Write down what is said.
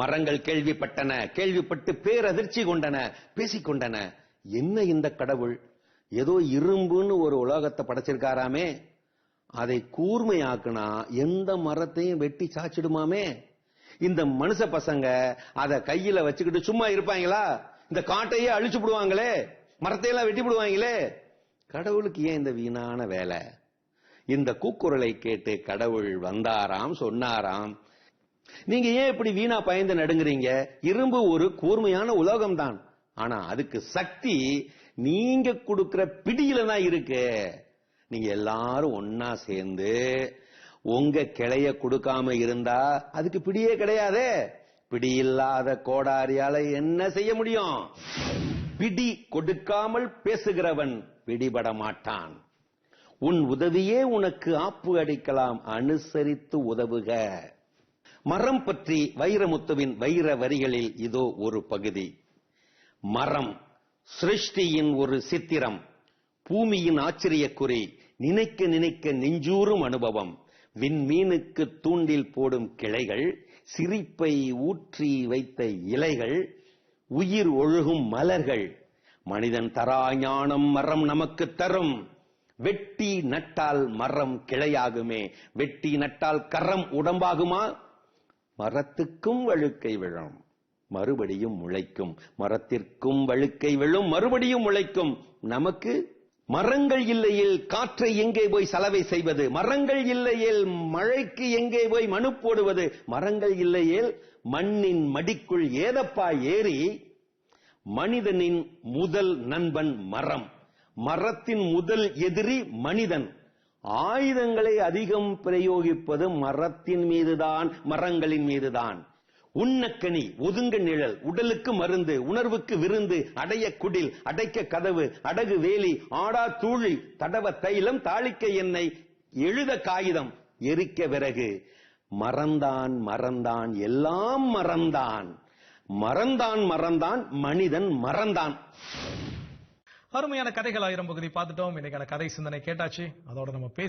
மரங்கள் கேள்விப்பட்டன கேள்விப்பட்டு பேரதிர்ச்சி கொண்டன பேசிக்கொண்டன. என்ன இந்த கடவுள்? ஏதோ இரும்புன்னு ஒரு உலோகத்தை படைச்சிருக்காராமே. அதை கூர்மையாக்குனா எந்த மரத்தையும் வெட்டி சாச்சிடுமாமே. இந்த மனுஷ பசங்க அதை கையில வச்சுக்கிட்டு சும்மா இருப்பாங்களா? இந்த காட்டையே அழிச்சு விடுவாங்களே. மரத்தையெல்லாம் வெட்டி விடுவாங்களே. கடவுளுக்கு ஏன் இந்த வீணான வேலை? இந்த கூக்குரலை கேட்டு கடவுள் வந்தாராம் சொன்னாராம். நீங்க ஏன் இப்படி வீணா பயந்து நடுங்குறீங்க? இரும்பு ஒரு கூர்மையான உலோகம் தான் ஆனா அதுக்கு சக்தி நீங்க கொடுக்கிற பிடியில தான் இருக்கு. நீங்க எல்லாரும் ஒன்னா சேர்ந்து உங்க கிளைய கொடுக்காம இருந்தா அதுக்கு பிடியே கிடையாதே. பிடி இல்லாத கோடாரியால என்ன செய்ய முடியும்? பிடி கொடுக்காமல் பேசுகிறவன் பிடிபட மாட்டான். உன் உதவியே உனக்கு ஆப்பு அடிக்கலாம். அனுசரித்து உதவுக. மரம் பற்றி வைரமுத்துவின் வைர வரிகளில் இதோ ஒரு பகுதி. மரம் சிருஷ்டியின் ஒரு சித்திரம் பூமியின் ஆச்சரியக்குறி நினைக்க நினைக்க நெஞ்சூறும் அனுபவம். விண்மீனுக்கு தூண்டில் போடும் கிளைகள் சிரிப்பை ஊற்றி வைத்த இலைகள் உயிர் ஒழுகும் மலர்கள். மனிதன் தரா ஞானம் மரம் நமக்கு தரும். வெட்டி நட்டால் மரம் கிளையாகுமே. வெட்டி நட்டால் கரம் உடம்பாகுமா? மரத்துக்கும் வழுக்கை விழும். மறுபடியும் முளைக்கும். மரத்திற்கும் வழுக்கை விழும். மறுபடியும் முளைக்கும். நமக்கு மரங்கள் இல்லையில் காற்றை எங்கே போய் சலவை செய்வது? மரங்கள் இல்லையில் மழைக்கு எங்கே போய் மனு போடுவது? மரங்கள் இல்லையில் மண்ணின் மடிக்குள் ஏதப்பா ஏறி மனிதனின் முதல் நண்பன் மரம். மரத்தின் முதல் எதிரி மனிதன். ஆயுதங்களை அதிகம் பிரயோகிப்பது மரத்தின் மீதுதான் மரங்களின் மீதுதான். உண்ணக்கனி ஒதுங்க நிழல் உடலுக்கு மருந்து உணர்வுக்கு விருந்து அடைய குடில் அடைக்க கதவு அடகு வேலி ஆடா தூழி தடவ தைலம் தாளிக்க எண்ணெய் எழுத காகிதம் எரிக்க விறகு. மறந்தான் மறந்தான் எல்லாம் மறந்தான். மறந்தான் மறந்தான் மனிதன் மறந்தான். அருமையான கதைகள் ஆயிரம் பகுதி பார்த்துட்டோம். இன்னைக்கான கதை சிந்தனை கேட்டாச்சு. அதோட நம்ம பேசி